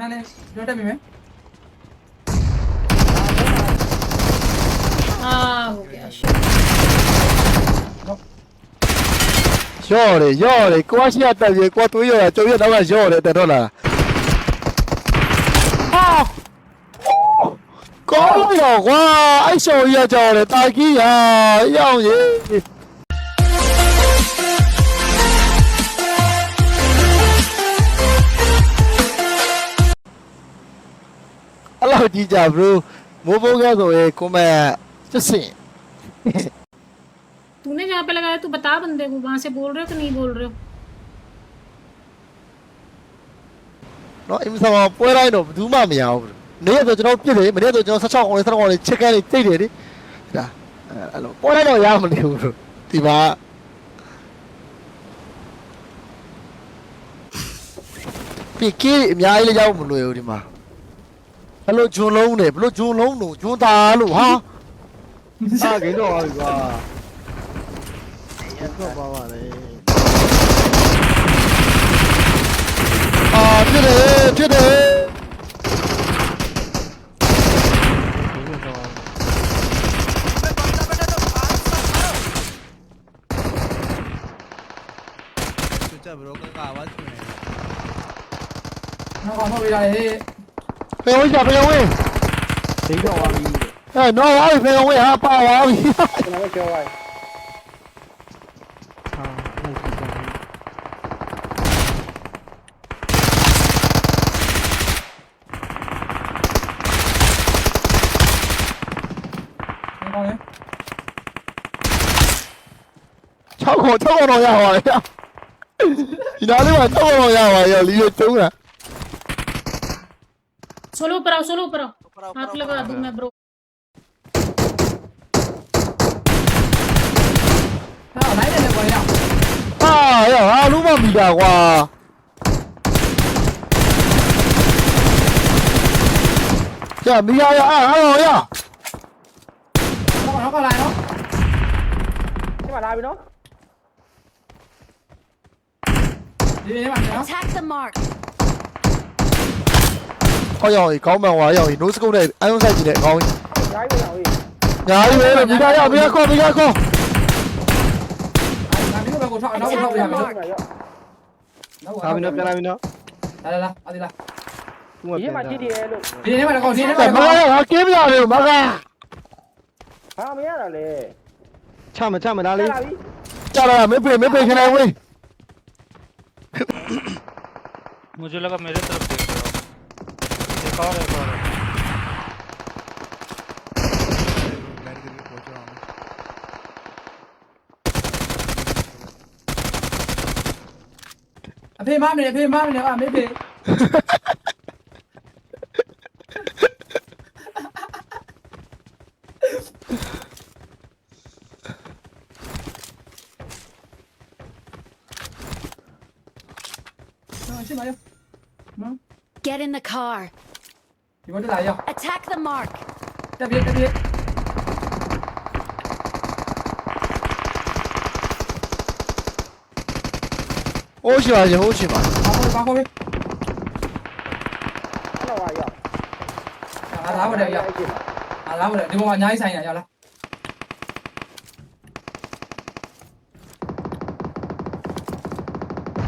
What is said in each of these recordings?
နားနဲ့ပြောတတ်ပြီမယ်အာဟုတ်ကဲ့ရှေ့ရော့တယ်ရော့တယ်ကိုကရှိရတက်ပြီကိုကသွေးရော်တာကျုံရတော့ကရော့တယ်တက်တော့လာဟာကောင်းရောကွာအဲ့ရှော်ရကြော်တယ်တာကြီးဟာရောက် ရေအဲ့လိုကြည့်ကြ bro မိုးဘိုးကဆိုရင်ကိုမစစ်စင် तूने जहाँ पे लगाया तू बता बंदे को वहां से बोल रहे हो कि नहीं बोल रहे हो နော်အင်မဆောင်ပွဲတိုင်းတော့ဘူးမှမရဘူးနေ့ရက်ဆိုကျွန်တော်ပြစ်တယ်မနေ့ဆိုကျွန်တော်16ကောင်လေး17ကောင်လေးချစ်ကန်းလေးတိတ်တယ်လေဒါအဲ့လိုပွဲတိုင်းတော့ရမနေဘူးဒီမှာပြကီအများကြီးလေးရောက်မလွယ်ဘူးဒီမှာ ဘလို့ဂျွန်းလုံးတယ်ဘလို့ဂျွန်းလုံးလို့ဂျွန်းသားလို့ဟာအာကိတော့ပါကွာရတော့ပါပါလေအာဖြစ်တယ်ဖြစ်တယ်ဘရောကကဝတ်နေ။ဟောဟောပြရလေ။ ကျွန်တော်ပြောပါဟာအဲ့ဒါကြည့်နောက်ကောင်လေ6ခေါ6ခေါတော့ရပါလေဒီနားလေးမှာ6ခေါတော့ရပါရောလီရတုံးတာ सोलो ऊपर आओ सोलो ऊपर आओ ऊपर आओ, हाथ ऊपर आओ, लगा ऊपर दूं आओ। मैं ब्रो ဟာလိုက်တယ်လေကွာရ အာရဟာလုံးမမီတာကွာကြာမီယာရအာဟာရ နောက်ကောင်နောက်ကောင်လာနော် ဒီမှာလာပြီနော် ဒီနေ့မှာနော် Attack the mark. coi rồi, có mà ngoài rồi, nút cũng đẹp, anh không sai chỉ đẹp thôi Nhái về rồi, mình ra nhá, mình ra qua, mình ra qua Sao mình up, mình up Ra ra ra, ăn đi ra Ý mà chi đi Đi mà đi đến mà còn Nó rồi đều bác ra. Sao mía là lề Chà mà chà mà đá đi. Chà là mấy bề mấy bề cái này không đi मुझे लगा मेरे तरफ Kahve kahve. Merdiveni koca almış. Epey mamre, epey mamre, mamre, epey. Get in the car. ဒီဘက်လာရော Attack the mark. တက်ပြေးတက်ပြေးဟိုးရှိပါရဟိုးရှိပါဘာခေါ်ဘာခေါ်ပဲအဲ့တော့ပါရောအာလာပါလေရောအာလာပါလေဒီပေါ်မှာအများကြီးဆိုင်ရရလား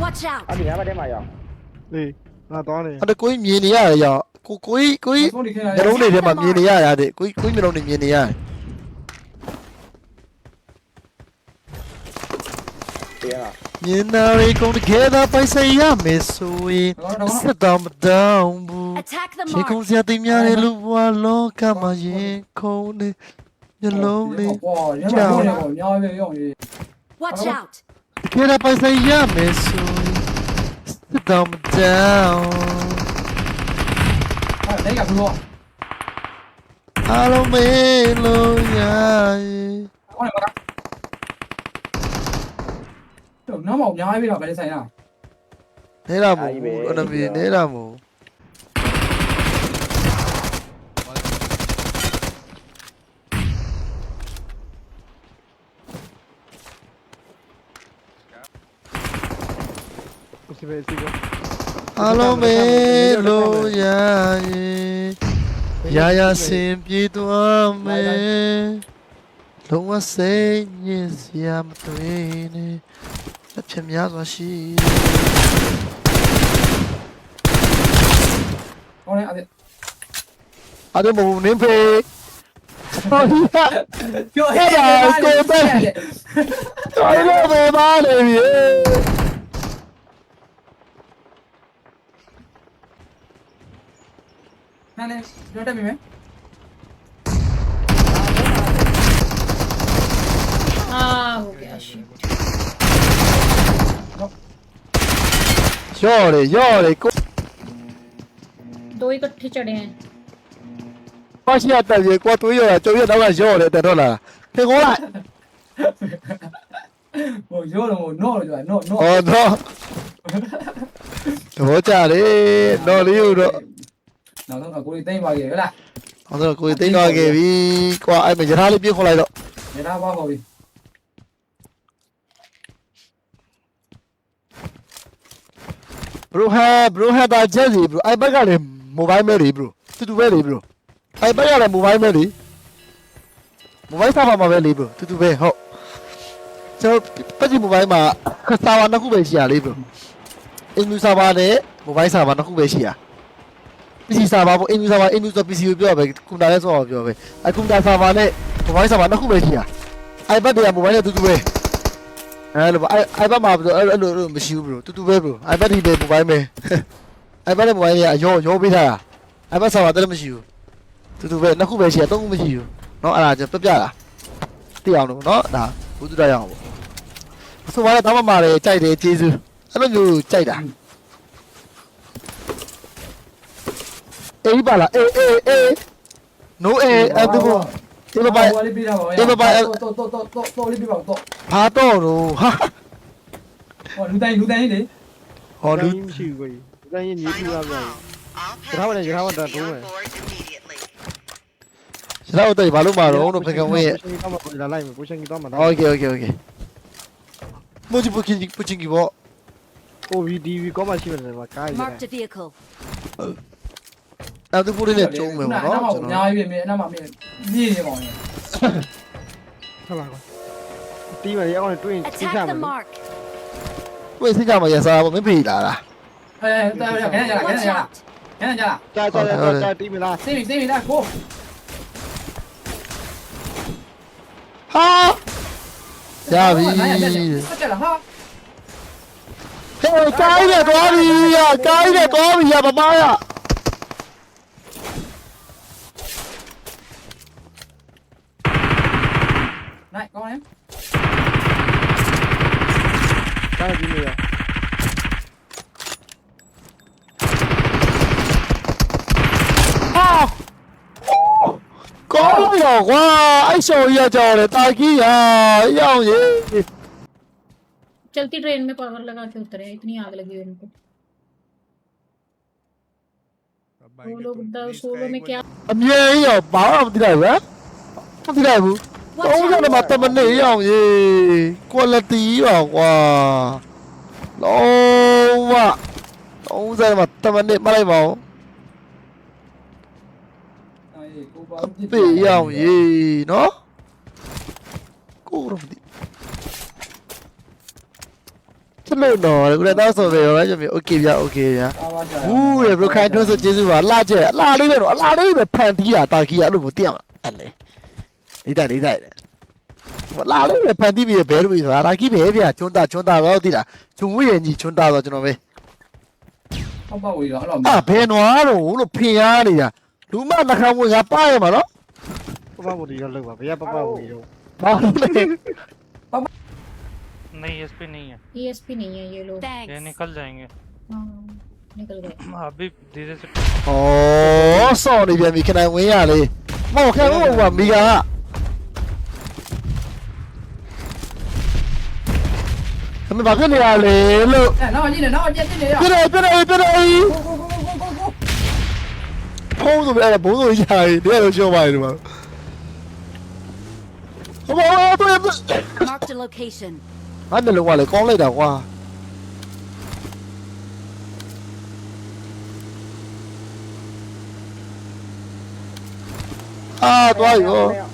Watch out. အဲ့ဒီငါမတဲမှာရောလေငါသွားနေအဲ့ဒါကိုကြီးမြင်နေရတယ်ရောက် ကိုကိုကြီးကိုကြီးဆုံးဒီခင်းလာမျိုးလုံးတွေထဲမှာမြင်နေရတာတဲ့ကိုကြီးကိုကြီးမျိုးလုံးတွေမြင်နေရတယ်ပြန်လာမြင်နာရီကုန် together ပိုက်ဆိုင်ရမယ်ဆိုရင်စက်တော်မတောင်းဘူး Attack the ရေကုန် mark. စရာတင်များတဲ့လူဘဝလောကမှာရင်ခုန်နေမျိုးလုံးတွေဟောရမ်းပါလို့လေပေါ့ညောင်းပြေရောနေ Watch out. together ပိုက်ဆိုင်ရမယ်ဆိုရင်စက်တော်မတောင်းဟာဒိတ်ကဘူးတော့အားလုံးမေးလို့ရရင် ဟောနေပါတော့နောက်မှအများကြီးပဲတော့ဗလဲဆိုင်ရနေတာမို့အနမီနေတာမို့ဒီပဲစီကောအ အားလုံးပဲလို့ရရင်ရာရာစင်ပြေသွားမယ်လုံးဝစိတ်ညစ်စရာမတွေ့နဲ့လက်ဖြတ်များစွာရှိကောင်းတယ်အဲ့အားလုံးမဟုတ်နင်းဖေဟောဒီကပြောအဲ့ဒါကိုပဲတော်လို့ပဲပါလေမြေ ನಾಳೆ ಡೇಟಾ ವಿಮೆ हाँ हो गया शिट योरे योरे को दो इकट्ठे चढ़े हैं Quasi a te dico quanto io la tua da giore te non la te gola Buongiorno no no no Oh no Te voy a echar eh no libro နော့နော့ဟောတော့တော့ကြလေတော့လေးဦးတော့နောက်တော့ကိုယ်တိမ့်ပါရဲ့ဟုတ်လားဟောတော့ကိုယ်သိမ်းသွားခဲ့ပြီကွာအဲ့မရထားလေးပြစ်ခေါ်လိုက်တော့နေသားပါပါပြီဘရိုဟာဘရိုဟာတာချက်စီဘရိုအိုက်ဘက်ကလည်းမိုဘိုင်းမဲလေဘရိုတူတူပဲလေဘရိုအိုက်ဘက်ကလည်းမိုဘိုင်းမဲလေမိုဘိုင်းစာပါမှာပဲလေဘရိုတူတူပဲဟုတ်ကျွန်တော်ပက်ဂျီမိုဘိုင်းမှာစာပါနှစ်ခုပဲရှိရလေဘရိုအင်္ဂလိပ်စာပါနဲ့မိုဘိုင်းစာပါနှစ်ခုပဲရှိရ PC စာပါပေါ့အင်္ဂလိပ်စာပါအင်္ဂလိပ်စာ PC ကိုပြောပဲကွန်ပျူတာလည်းဆော့ပြောပဲအဲကွန်ပျူတာစာပါနဲ့မိုဘိုင်းစာပါနှစ်ခုပဲရှိရ iPad တွေကမိုဘိုင်းနဲ့တူတူပဲအဲလိုပါ iPad မှာအဲ့လိုအဲ့လိုမရှိဘူး bro တူတူပဲ bro iPad ဒီပဲမိုဘိုင်းပဲ iPad နဲ့မိုဘိုင်းတွေကအရောရောပေးထားတာ iPad စာပါတက်မရှိဘူးတူတူပဲနှစ်ခုပဲရှိရသုံးခုမရှိဘူးเนาะအဲ့ဒါကျပြပြတာသိအောင်လို့เนาะဒါဘုသူတရအောင်ပေါ့ဆိုပါတော့တမမာတယ်ကြိုက်တယ်ကျေးဇူးအဲ့လိုမျိုးကြိုက်တာ အေးပါလားအေးအေးအေး no a အဲ့ဒါကိုဒီလိုပါလေးပြီးတာပါတော့တော့တော့တော့တော့လေးပြီးပါတော့ဘာတော့ရောဟာဟောလူတိုင်းလူတိုင်းလေဟောလူ ရှိဘူးကြီးတန်းရင်မြေပြရပြန် All packages Bravo, Lenny, bravo, should be bravo. on board immediately. ရတော့တိတ်ဘာလို့မတော့တော့ဖကဝဲ ရှင်ကြီးတော့မှာလာလိုက်မယ်ကိုရှင်ကြီးတော့မှာ okay okay okay မကြည့်ပကင်ပချင်းကြီးပေါ့ OVDV ကောမရှိမယ်လေမှာကားရတ Marked ယ် a vehicle. အဲ့ဒါပူလေးနဲ့ကျုံးမယ်ပေါ့နော်အကျွန်များတော်ကြီးပဲအနားမှာမြင်မြည်နေပါဦးဟုတ်လားကွာတီးမရအောင်တွင်းသိချ Attack မ the ယ် mark. ဝေးစိတ်ကြမှာရစားပေါ့မဖေးလာလားအဲတော်ရခဲရလာခဲ Watch ရလာ out. ခဲရလာကြာကြာကြာကြာတီးမလားစေးပြီစေးပြီလားကိုဟာရပြီဆက်ကြလားဟာဟဲ့ကိုင်းနဲ့သွားပြီရကိုင်းနဲ့သွားပြီရပမားရ Right, go on in. Trying me चलती train में power लगा के उतरे इतनी आग लगी है इनको वो लोग सोलो में क्या अब ये ही हो पावर अब दिखाए अब မ်မသိလိုက်ဘူး Watch တော့ out. လည်းမတမနေရအောင်ရေ quality ပါကွာလုံးဝ30မှာတမနေမလိုက်ပါဘူး ကိုပါ ပြေးရအောင်ရေနော်ကိုရမဒီချလို့တော့ကိုလည်းတော့ဆိုပဲရောကျွန်တော်โอเคဗျာโอเคဗျာ အာပါကြ ဘူးလေဘရိုခိုင်ထွန်းဆိုကျေးဇူးပါအလှကျက်အလှလေးပဲတော့အလှလေးပဲဖန်တီးတာတာကြီးအဲ့လိုမသိရမှာအဲ့လေ နေတိုင်းနေတိုင်းအလှလေးပဲဖန်တီးပြီးဘဲလို့ဆိုတာတာကြီးပဲဗျာချွန်းတာချွန်းတာတော့သိတာဂျုံဝရဲ့ညီချွန်းတာတော့ကျွန်တော်ပဲ ဟောက်ပါဝေးတော့အဲ့လို အာဘယ်နွားတော့လို့ဖင်ရနေတာလူမနှခမ်းဝင်ကပါရမှာနော် ပပဝတီရောလောက်ပါဘယ်ကပပဝတီရော ဘာလို့လဲ नहीं इस पे नहीं है ESP नहीं है ये लोग ये Thanks. निकल जाएंगे हाँ, निकल गए अभी धीरे से ဩစောင့်နေပြန်ပြီခဏဝင်ရလေ မင်းဘာဖြစ်နေရလဲလို့အဲနောက်ကြီးနေနောက်ပြက်တင်နေရပြတယ်ပြတယ်ပြတယ်ဘုံဆိုအဲ့ဘုံဆိုရည်တကယ်လို့ရှင်းပါတယ်ဒီမှာဟောဘာတော့ Marked a location. ငါမျက်လုံးကလည်းကောင်းလိုက်တာကွာအာသွားရော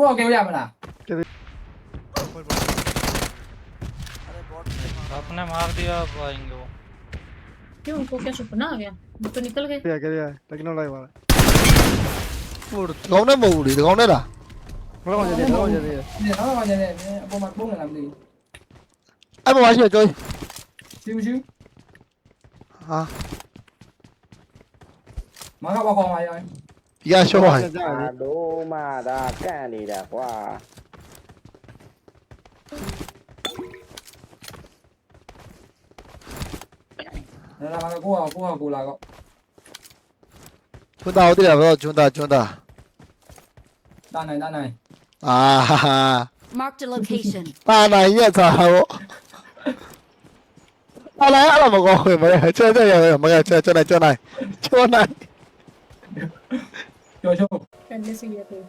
ఎక్కువ ఒక ఏమిడా आपने मार दिया अब आएंगे वो क्यों उनको क्या सपना आ गया वो तो निकल गए क्या क्या लेकिन वो लाइव वाला उड़ गांव ने मो उड़ी गांव ने ला nó còn gì nó còn gì ရှိကြောဘူးရှူရှူဟာမကဘောကောင်ပါရောဒီကရှော့ပါဒိုးမဒါကန့်နေတာကွာလာလာမကကိုအောင်ကိုအောင်ကိုလာကောကျွန်းသားဟုတ်တယ်ဗျာကျွန်းသားကျွန်းသားတာနိုင်တာနိုင်အာဟာဟာ Marked a location. ပါနိုင်ရသားဟောပါလာအဲ့လိုမကောင်းဘူးမရချဲချဲရမရချဲချဲနိုင်ချဲနိုင်ချဲနိုင် जोशो पहले से कोई।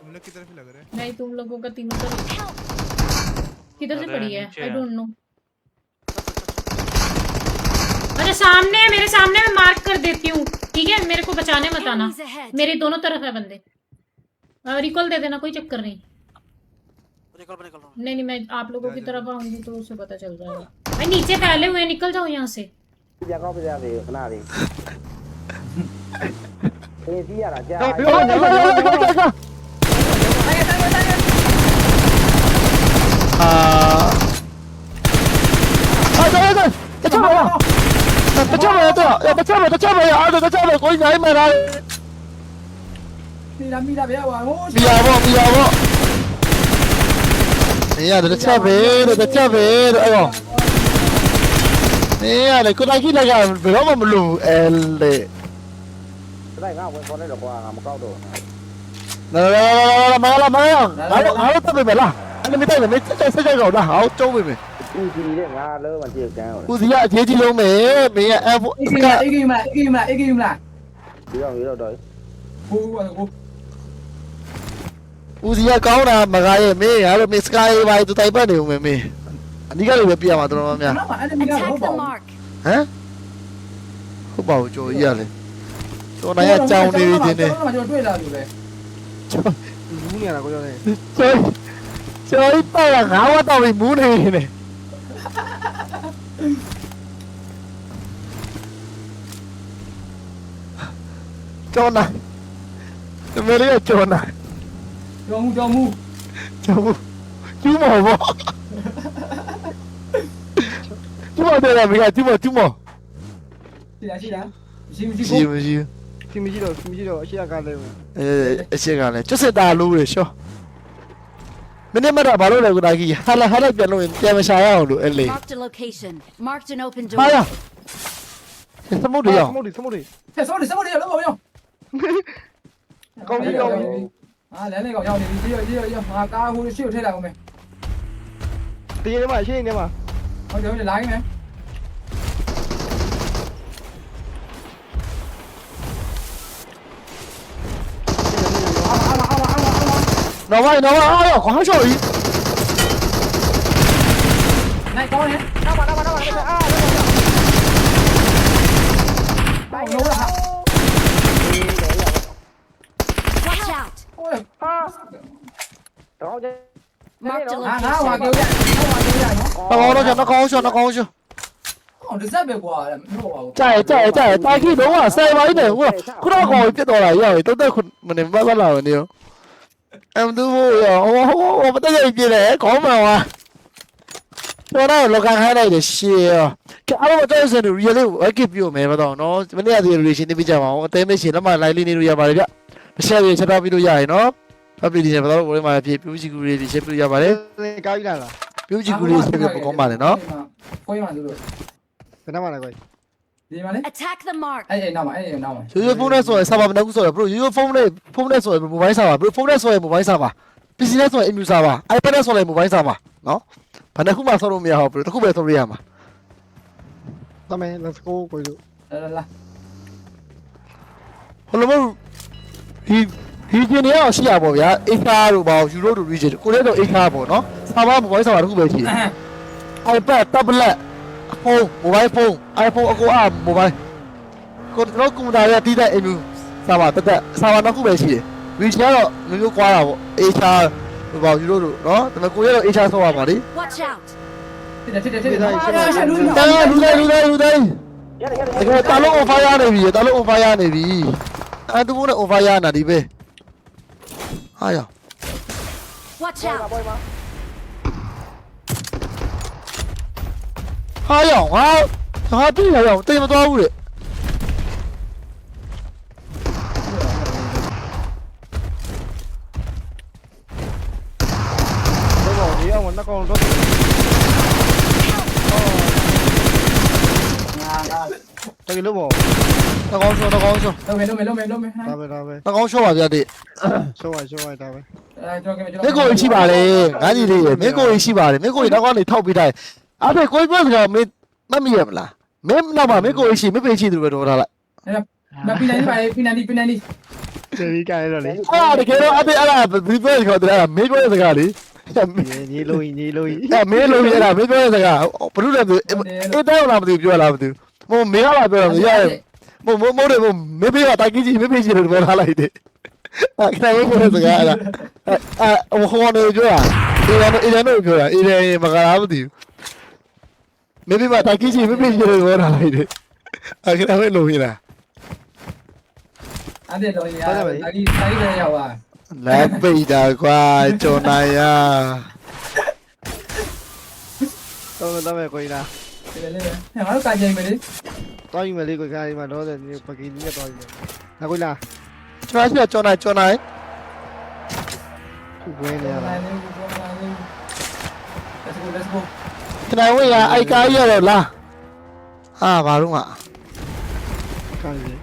तुम लोग लग नहीं तुम लोगों का तीनों किधर से पड़ी है? आई डोंट नो अरे सामने है मेरे सामने मैं मार्क कर देती हूँ। ठीक है मेरे को बचाने मत आना। मेरे दोनों तरफ़ है बंदे। रिकॉल दे देना कोई चक्कर नहीं। नहीं नहीं मैं आप लोगों की तरफ़ आऊँगी तो उसे पता चल जाएगा। मैं नीचे फैले हुए निकल जाओ यहाँ से। जगह पे जा रही हो रही ဏလေးအေးစီရတာကြာတော့ပြောနေတော့တော့တော့အာအာတော့တော့တချောပါတချောပါတော့တချောပါတချောပါအားတော့တချောပါကိုနိုင်မလားမိလာမိလာဗျာဟိုမီယာဘောမီယာဘောနေရတယ်တချောပဲတချောပဲအဲ့တော့နေရတယ်ကိုတိုင်းကြီးလည်းကဘယ်တော့မှမလို့အဲလေ လိုက်ငါဝင်ခေါ်လိုက်တော့ကွာငါမကောက်တော့လာလာလာမလာမလာငါငါတော့တက်ပြီလားအဲ့မတိုက်နဲ့စက်စက်ကောလားဟောကျုံးပြီမယ်ဦးကြီးတဲ့ငါလုံးမကြည့်ကန်းဟုတ်ဦးစီကအရေးကြီးလုံးပဲမင်းရဲ့ F အေးကြီးမလားအေးကြီးမလားအေးကြီးမလားအေးကြီးမလားဒီတော့ဒီတော့တော့ဟိုဟိုဦးစီကကောင်းတာမကားရဲ့မင်းရတော့မင်းစကားရေးပါတူတိုင်ပတ်နေဦးမယ်မင်းအနိကလည်းပဲပြရမှာတော်တော်များနောက်မှာအဲ့ဒီမိက Attack ဟုတ်ပါ the ဘူး mark. ဟမ်ဟုတ်ပါဘူးကျော်ကြီးရလေ ကျော်နိုင်ရကြောင်းနေပြီတင်နေကျွန်တော်တွေ့လာပြီပဲဘူးနေရတာကိုပြောနေကျော်ကျော်ကြီးပေါ့ရငါးဝတ်တော့ပြီမူးနေနေကျော်နိုင်တမလေးကကျော်နိုင်ကြော်မှုကြော်မှုကျော်ကျူးမော်ဘောကျူးမော်တယ်မကကျူးမော်ကျူးမော်ရှိလားရှိလားမရှိမရှိရှိကိုမရှိ စီမရှိတော့စီမရှိတော့အရှိကလည်းအဲအရှိကလည်းကျွတ်စစ်တာလို့ရရှောမင်းမရဘာလို့လဲကုနာကြီးဟာလာဟာလာပြန်လို့ပြန်မရှာရအောင်လို့အဲ့လေ Marked a location. Marked an open ဟာရ door. သမုတ်တွေရောစမုတ်ဒီစမုတ်ဒီဖက်စောနေစမနေလောက်ပါရောကောင်းပြီကောင်းပြီအာလဲနေကောင်ရောက်နေပြီကြီးရောကြီးရောငါကားဟိုရှေ့ကိုထည့်လိုက်အောင်မယ်ဒီထဲမှာရှင်းနေမှာဟုတ်တယ်ဟုတ်တယ်လာရင်မယ်အာအာအာအာအာ နော်ဝိုင်းနော်ဝိုင်းအားရခေါင်းချော်ကြီးနိုင်ကောင်းတယ်နောက်ပါနောက်ပါနောက်ပါအာဘာလို့လဲ Watch out. ဟိုဟာတော့ကြ Marked a ငါငါဟွာပြော location. ရဟွာပြောရနော်တော့တော့ကျွန်တော်ခေါင်းချော်တော့ခေါင်းချော်ဟောဒီဇက်ပဲကွာမဟုတ်ပါဘူးကြိုက်ကြိုက်ကြိုက်တာကြီးလုံးဝဆယ်ပါးနေဟိုခု တော့ခေါင်းပြတ်တော့လာရောက်တုတ်တက်ခုမနေမပါလာနေရောအမ်ဒူဟိုဟိုဟိုမတက်ရပြည့်လေခေါင်းမှန်ဝါတော်တော့လောကန်ခိုင်းလိုက်တယ်ရှေ့ရောကအားလုံးတော့စနေရီလေးဝက်ကပြိုမယ်မတော့နော်မနေ့ကဒီရီရှင်နေပြကြပါအောင်အသေးမရှင်လက်မလိုက်လေးနေလို့ရပါတယ်ဗျတစ်ချက်ပြချက်တော့ပြီးလို့ရရင်နော်ဖပ်ပြီးဒီနေ့ဘာလို့ဘယ်မှာဖြစ်ပြူးချီကူလေးရှင်းပြလို့ရပါတယ်ကားကြီးလာလားပြူးချီကူလေးရှင်းပြပကောင်းပါလေနော်ကိုရမှာလို့ဘယ်နှမှာလဲကွာ ဒီမှာလေ Attack the mark. အဲ့အဲ့နောက်မှာအဲ့အဲ့နောက်မှာရိုးရိုးဖုန်းနဲ့ဆိုရင်ဆာဗာမနှကူဆိုရင်ဘရိုရိုးရိုးဖုန်းနဲ့ဖုန်းနဲ့ဆိုရင်မိုဘိုင်းဆာဗာဘရိုဖုန်းနဲ့ဆိုရင်မိုဘိုင်းဆာဗာ PC နဲ့ဆိုရင် EMU ဆာဗာ iPad နဲ့ဆိုရင်မိုဘိုင်းဆာဗာနော်ဘာနှစ်ခုမှဆောက်လို့မရဘူးဘရိုတစ်ခုပဲဆောက်လို့ရမှာသမယ် let's go ကိုတို့လာလာလာဟိုလိုမျိုးဒီဒီကျင်းနေအောင်ရှိရပါဗျာအေခါတို့ပေါ့ယူရိုတို့ region ကိုလည်းတော့အေခါပေါ့နော်စာမမိုဘိုင်းစာတစ်ခုပဲရှိတယ် iPad tablet ဖုန်း mobile phone iPhone အကူအား mobile ကိုတော့ကွန်ပျူတာရဲ့တီးတဲ့အင်မျိုးစာပါတက်တက်စာပါတစ်ခုပဲရှိတယ် region ကတော့မျိုးမျိုးကွာတာပေါ့ HR ဟိုပေါ့ယူရိုတို့နော်ဒါပေမဲ့ကိုလည်းတော့ HR ဆော့ရပါလေ Watch out! တစ်တယ်တစ်တယ်တစ်တယ်ရှက်လူတာလူတိုင်းလူတိုင်းလူတိုင်းရတယ်ရတယ်တကယ်တာလုံး on fire နေပြီတာလုံး on fire နေပြီအဲသူကလည်း on fire နာဒီပဲဟာရ Watch ပါ out! ပွဲမှာ ဟာရငါဟာတိရရတိတ်မသွားဘူးလေတော့ဒီအောင်နှစ်ကောင်တော့ငါငါတကယ်လို့ပေါ့တကောင်းရှောတကောင်းရှောလုံးမယ်လုံးမယ်လုံးမယ်လုံးမယ်ဒါပဲဒါပဲတကောင်းရှောပါဗျာတိရှော့ရရှော့ရဒါပဲအဲကျွန်တော်ကကျွန်မင်းကိုရှိပါလေငါကြီးလေးမင်းကိုရှိပါတယ်မင်းကိုတော့ကောင်းနေထောက်ပေးတိုင်း အဲ့ဒါကိုပြောစကားမင်းမမီရမလားမင်းတော့မမင်းကိုရှိမပင်ရှိသူပဲတော့ထားလိုက်မပီနန်ဒီပါပီနန်ဒီပီနန်ဒီကျေးကြရတော့လေဟာတကယ်တော့အဲ့ဒါအဲ့ဒါဘီပြောစကားတဲ့မင်းပြောစကားလေညီလို့ညီလို့အဲ့မင်းလုံးရတာမင်းပြောစကားဘလို့လဲအဲ့တောင်းလာမသိပြောလာမသိမမင်းကလာပြောရရမမမိုးတယ်မမေးပါတိုက်ကြီးမမေးရှိတယ်ပြောထားလိုက်တယ်အဲ့ခဏလေးပြောစကားအဲ့အဲ့ဟိုနေပြောရအေရန်အေရန်တို့ပြောရအေရန်မကလားမသိဘူး မမေးပါတိုက်ကြီးမမေးရှိတယ်ပြောထားလိုက်တယ်အဲ့ခဏလေးလုံးရတာအဲ့ဒါတော့ရာဒါကြီးဆိုင်ရရောက်ပါလမ်းပိတ်တာကွာကျော်နိုင်ရတော့တော့ပဲကိုကြီးလားဒီလေငါတို့ကာကြိမ်မယ်လေတော့ယူမယ်လေးကိုခါဒီမှာတော့တယ်ပကီနီနဲ့တော့ယူမယ်ကိုကြီးလားကျွန်တော်ကျော်နိုင်ကျော်နိုင်ခုဝဲနေရတာ Let's go let's go ကျွန်တော်ဝေးရအိုက်ကားရတော့လားဟာဘာလို့ကကန်ကြီး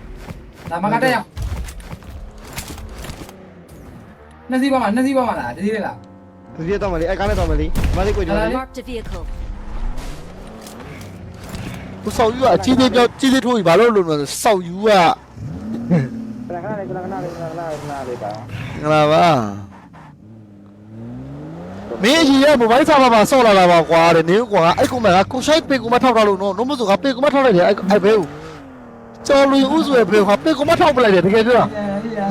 လာမကတဲ့ရောက်နှစ်စီးပါမှာနှစ်စီးပါမှာလားတစီးလေလားဒီရတော့မလေးအဲ့ကားနဲ့တော့မလေးမလေးကိုကြီးလေး Marked a vehicle. ကိုဆောက်ယူကအကြီးသေးပြောကြီးသေးထိုးပြီးဘာလို့လို့လဲဆောက်ယူကခဏခဏလေးခဏခဏလေးခဏခဏလေးခဏလေးပါ ငလာပါ မင်းအကြီးရဲ့မိုဘိုင်းဆာဗာမှာဆော့လာတာပါကွာတဲ့နင်းကွာအဲ့ကောင်ကကိုဆိုင်ပေကူမထောက်တော့လို့နော်နော်မဆိုကပေကူမထောက်လိုက်တယ်အဲ့အဲ့ဘဲဦးကျော်လွင်ဦးဆိုရပေကပေကူမထောက်ပလိုက်တယ်တကယ်ပြော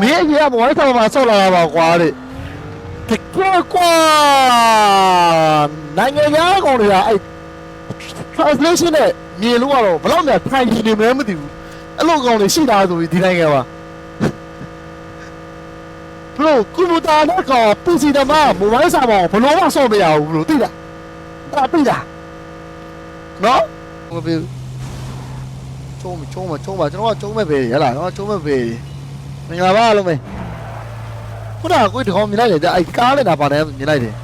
မင်းအကြီးရဲ့မိုဘိုင်းဆာဗာမှာဆော့လာတာပါကွာတဲ့တကယ်ကွာနိုင်ငံသားကောင်တွေကအဲ့ translation နဲ့မြင်လို့ကတော့ဘယ်တော့မှထိုင်ကြည့်နေမှမသိဘူးအဲ့လိုကောင်တွေရှိတာဆိုပြီးဒီနိုင်ငံမှာ ဘလို့ကွန်ပျူတာနဲ့ကောင်ပီစီတမမိုဘိုင်းစာပေါ်ဘလို့မှဆော့မရဘူးဘလို့သိလားအဲ့ဒါသိလားနော်မပြေကျုံးမကျုံးမကျုံးပါကျွန်တော်ကကျုံးမဲ့ပဲရလားနော်ကျုံးမဲ့ပဲမင်္ဂလာပါလုံးမေခုနကကိုတကောင်မြင်လိုက်တယ်အဲ့ကားလည်းတာပါတယ်မြင်လိုက်တယ်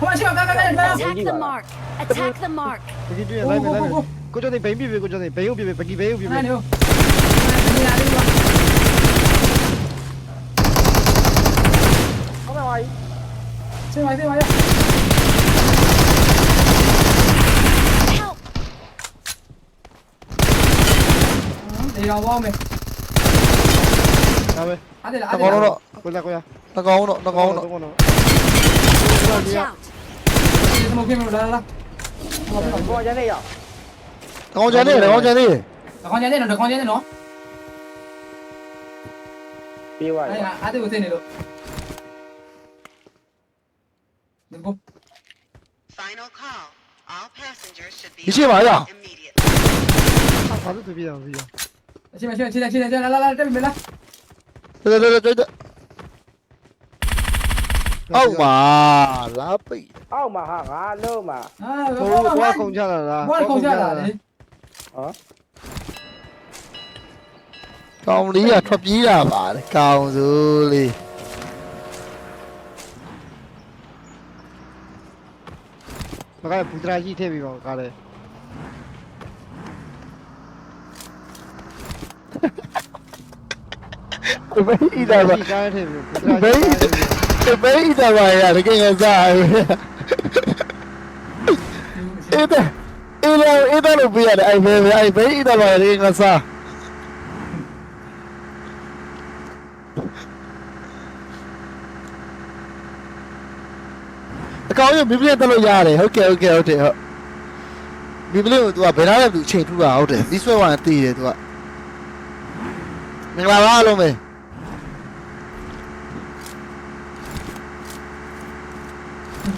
ဟိုရှိကကကက Attack the mark. Attack the mark. ဒီတွေ့လိုက်မယ်လိုက်မယ်ကိုကျော်နေဘိန်းပြပြကိုကျော်နေဘိန်းုပ်ပြပြပကီဘိန်းုပ်ပြ ပြနာနေနေရာလေးပါဟုတ်ပါပြီဆင်းပါဆင်းပါရ Help! ဒီတော့ဝေါမယ်ဒါပဲအဲ့ဒါတအဲ့ကောင်ဒါတော့ကိုလာကိုရတကောင်တော့တကောင်တော့တော့တော့ Watch out! ဒီစမကင်းမလာလာကိုရနေရတကောင်ကျန်နေတကောင်ကျန်နေတခေါင်းကျန်နေတော့တခေါင်းကျန်နေနော်ပြေးသွားအဲ့တယ်ဒါအဲ့ဒါကိုသိနေလို့ဒီကို Final call. All passengers should be ဒီ ရှိပါရ immediately. ဘာလို့ပြေးအောင်စီရအချင်းမချင်းချင်းချင်းချင်းလာလာလာတက်ပြီလားတော်တော်တော်တော်အောက်မှာလာပိတ်အောက်မှာဟာငါလုံးမှာအာဘိုးဘောဘွားဘောခုံချလာလားဘောခုံချလာလေကောင်းလေးကထွက်ပြေးတာပါလေကောင်းစိုးလေး မကပူတရာကြီးထည့်ပြီးပါကားလေဘယ်ဤတာပါကားထည့်ပြီးပူတဘရာယ်ကြီးဘယ်ဤတာပါရတကယ်ကစားအဲ့ဒါအဲ့ဒါအဲ့ဒါလို့ပြရတယ်အဲ့ဘယ်အဲ့ဘယ်ဤတာပါရတကယ်ကစား အကောင်ကြီးမီပလင်းတက်လို့ရတယ်ဟုတ်ကဲ့ဟုတ်ကဲ့ဟုတ်တယ်ဟုတ်မီပလင်းကို तू ကဘယ်နာလဲ तू ချိန်ထူတာဟုတ်တယ်ဒီဆွဲဝိုင်းတည်တယ် तू ကမင်္ဂလာပါအားလုံးပဲ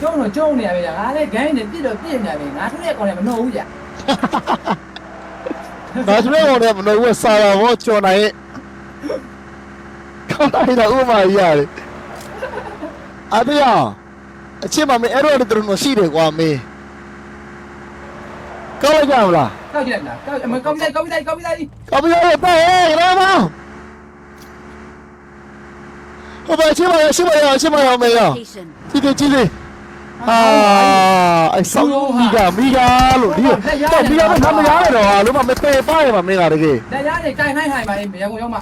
ကျုံတော့ကျုံနေရပြီငါလည်းဂိုင်းနဲ့ပြစ်တော့ပြစ်နေပြီငါတို့ရဲ့ကောင်လည်းမနှုတ်ဘူးကြာ ဒါဆိုတော့လည်းမလို့ဝစားတာဟောကြော်နိုင်ရဲ့ကောင်းလိုက်တာဥမာကြီးရတယ်အတေးရ အချင်းမမေအဲ့တော့တူလို့ရှိတယ်ကွာမေကောင်းလိုက်ကြမလားကောက်ကြည့်လိုက်လားကောက်အမကောက်ပြီးလိုက်ကောက်ပြီးလိုက်ကောက်ပြီးလိုက်ကောင်းပြီရဲ့ပဲရမဟိုဘာချင်းမရချင်းမရချင်းမရမေရ Location. ကြည့်ကြည့်ကြည့်အာအဆောင်းမိကမိကလို့ဒီတော့မိကမမရရတော့လို့မမေပေပါရမမင်းကတကယ်တရားတွေတိုင်နိုင်ဟိုင်ပါလေမြေကုန်ရောက်မှ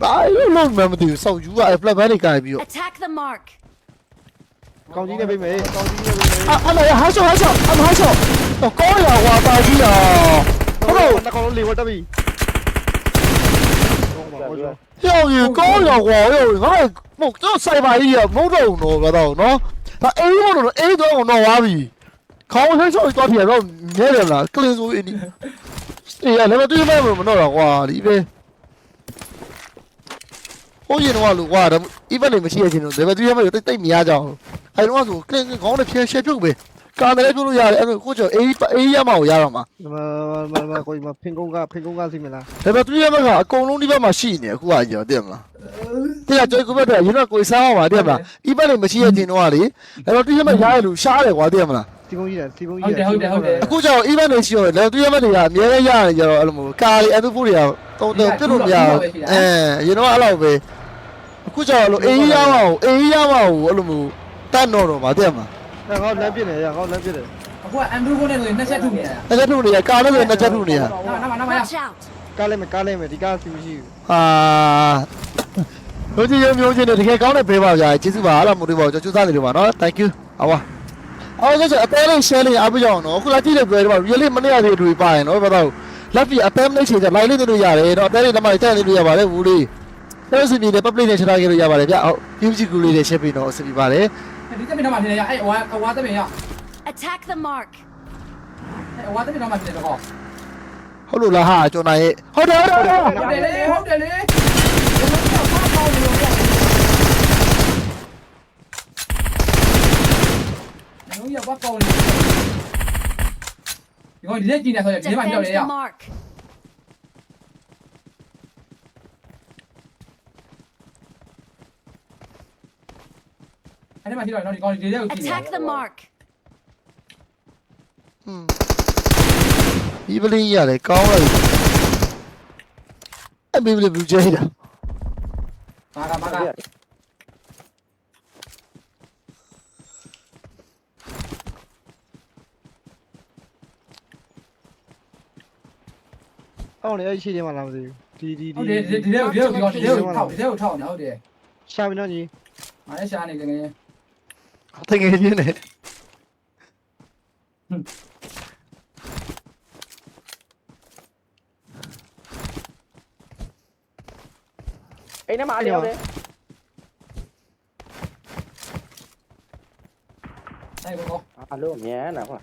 ဘာလို့လုံးမမသိဘူးစောက်ယူကအပလက်ဘန်းတွေကပြီးတော့ Attack the mark. ကောင်းကြီးနဲ့ပြိမယ်ကောင်းကြီးနဲ့ပြိမယ်အဲ့လိုရဟာရှော့ဟာရှော့အမဟာရှော့တော့ကောရဟွာပါကြီးတာဟုတ်လို့နှကောင်လုံးလေဝတ်တက်ပြီယောက်ယူကောရဟွာယောက်ငါတို့မဟုတ်တော့ဆိုင်ပါကြီးရမဟုတ်တော့တော့ဘာတော့နော်ဒါအေးမလို့အေးတော့တော့ဝါပြီခေါင်းဆက်ချောက်သွားပြတော့မြဲတယ်လားကလင်းဆိုအင်းဒီစတေးရလည်းမတွေ့မှမလို့မတော့တော့ကွာဒီပဲ ဟိုရင်တော့လို့ကွာဒါ even နေမရှိရချင်းတော့ဒါပေမဲ့တွေ့မှတိတ်တိတ်မရကြအောင်အဲတော့ဆိုကလင်းခေါင်းနဲ့ဖြဲရှဲပြုတ်ပဲကာတယ်ပြုတ်လို့ရတယ်အဲ့ကိုကျော်အေးအေးရမကိုရတော့မှာမမမကိုမဖင်ကုန်းကဖင်ကုန်းကစီမလားဒါပေမဲ့သူရဲ့ဘက်ကအကုန်လုံးဒီဘက်မှာရှိနေအခုကကြောသိမလားတရားကြိုးကိုဘက်တော့ရင်းတော့ကိုစားအောင်ပါသိမလားဤဘက်နေမရှိရခြင်းတော့လေဒါတော့သူရဲ့ဘက်ရားရလို့ရှားတယ်ကွာသိမလားစီကုန်းကြီးတယ်စီကုန်းဟုတ်ကြီးတယ်ဟုတ်တယ်ဟုတ်တယ်အခုကျတော့ဤဘက်နေရှိရောလေသူရဲ့ဘက်တွေကအများကြီးရတယ်ကြတော့အဲ့လိုမျိုးကာလီအတူဖို့တွေကတုံးတုံးပြတ်လို့မရဘူးအဲရင်တော့အဲ့လိုပဲအ ခုကျတော့လို့အေးရမအောင်အေးရမအောင်အဲ့လိုမျိုးတတ်တော့တော့ပါသိမလားအဲ့ဟောလမ်းပြစ်နေရဟောလမ်းပြစ်တယ်အခုကအန်ဒရူကိုနဲ့ဆိုရင်နှစ်ချက်ထုနေရတာတစ်ချက်ထုနေရကာလည်းဆိုနှစ်ချက်ထုနေရနောက်နောက်နောက်ရ Watch out. ကားလိုက်မယ်ကားလိုက်မယ်ဒီကားစီမရှိဘူးဟာတို့ကြည့်ရုံမျိုးချင်းတကယ်ကောင်းတဲ့ပေးပါဗျာကျေးဇူးပါအားလုံးမို့လို့ပါကျွန်တော်စူးစမ်းနေလို့ပါနော် thank you ဟောပါအော်ကျအသေးလေး share လေးအားပေးကြအောင်နော်ခုလာကြည့်တဲ့ပြောဒီမှာ really မနေ့ကလေးတွေ့ပါရင်နော်ဘာသာလက်ပြီးအသေးလေးချိန်ကြ live လေးတွေ့လို့ရတယ်နော်အသေးလေးနံပါတ်တက်လေးတွေ့ရပါတယ်ဘူးလေး ဆက်စီနေနဲ့ public နဲ့ချထားခဲ့လို့ရပါတယ်ဗျဟုတ် PUBG ကူလေးတွေ share ပေးတော့အဆင်ပြေပါတယ်ဒီတက်မင်းတော့မှဖြစ်နေရအဲ့ဝါဝါတက်မင်းရ Attack the mark. အဲ့ဝါတက်မင်းတော့မှဖြစ်နေတော့ဟုတ်လို့လားဟာကျွန်တော်ရဲ့ဟုတ်တယ်ဟုတ်တယ်ဟုတ်တယ်ဟုတ်တယ်လေဟုတ်တယ်လေကျွန်တော်ကဖောက်ပေါင်းနေလို့ရတယ်ကျွန်တော်ရပါကောင်းနေဒီကောင်ဒီလက်ကြည့်နေဆိုရင်ဒီမှာပြော Defend တယ်ရ အဲ့ဒီမှာကြည့်တော့ဒီကောင်ဒီလက်ကိုကြည့်နေ Attack the mark. ဒီပလင်းရတယ်ကောင်းလိုက်အမေဘယ်ဘူးကျဲတာမာကမာကဟောလေအဲ့ရှိတယ်မလားမသိဘူးဒီဒီဟုတ်တယ်ဒီလက်ကိုဒီလက်ကိုဒီလက်ကိုထောက်ဒီလက်ကိုထောက်နေဟုတ်တယ်ရှာပြီနော်ညီငါလည်းရှာနေတယ်ငယ် တကယ်ချင်းနဲ့အိမ်ထဲမှာအားရောက်တယ်အဲ့ကောအလုံးမြန်တာဟုတ်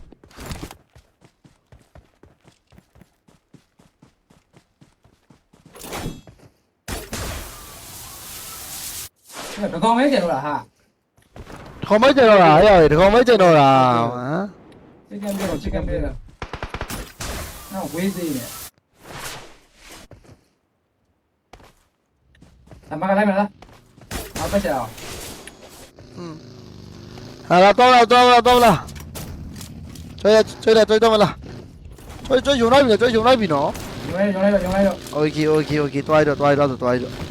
ဒီ ကောင်မကျန်တော့တာအဲ့ရောက်ရေဒီကောင်မကျန်တော့တာဟမ်စိတ်ကံပြောစိတ်ကံပြောနော်ဝေးစေးနေအမကလိုက်မလားမပတ်ချအောင်ဟာလာတော့လာတော့လာတော့လာကျွေးကျွေးကျွေးတော့မလားကျွေးကျွေးယူလိုက်ပြီကျွေးယူလိုက်ပြီနော်ယူလိုက်ယူလိုက်ယူလိုက် Okay okay okay တွားရတော့တွားရတော့တွားရတော့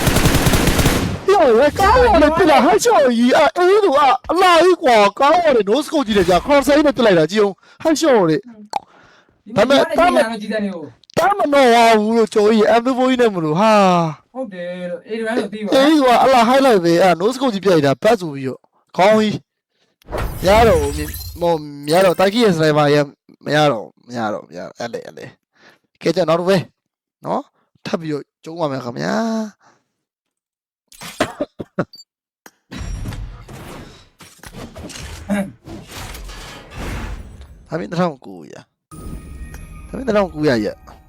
ရဲကောင်းရတယ်ပြလာဟတ်ချော်ကြီးအဲအေးသူအလာကြီးကွာကောင်းရတယ် no scope ကြီးတယ်ကြာ cross side နဲ့ပြလိုက်တာကြည့်အောင်ဟတ်ချော်တွေဒီမှာဒီမှာကြည့်တယ်နေကိုတမ်းမတော့ဘူးလို့ကျော်ကြီး M4 ကြီးနဲ့မလို့ဟာဟုတ်တယ်လို့အေးဒီမှာလို့ပြီးပါအေးသူကအလာ highlight ပဲအဲ no scope ကြီးပြလိုက်တာဘတ်ဆိုပြီးတော့ခေါင်းကြီးရတော့မောမရတော့တိုက်ကြီးရဲ့ sniper ရမရတော့မရတော့မရအဲ့လေအဲ့လေကဲကြတော့ပဲနော်ထပ်ပြီးတော့ကျုံးပါမယ်ခင်ဗျာ ဒါမင်းတစ်ထောင်ကိုရ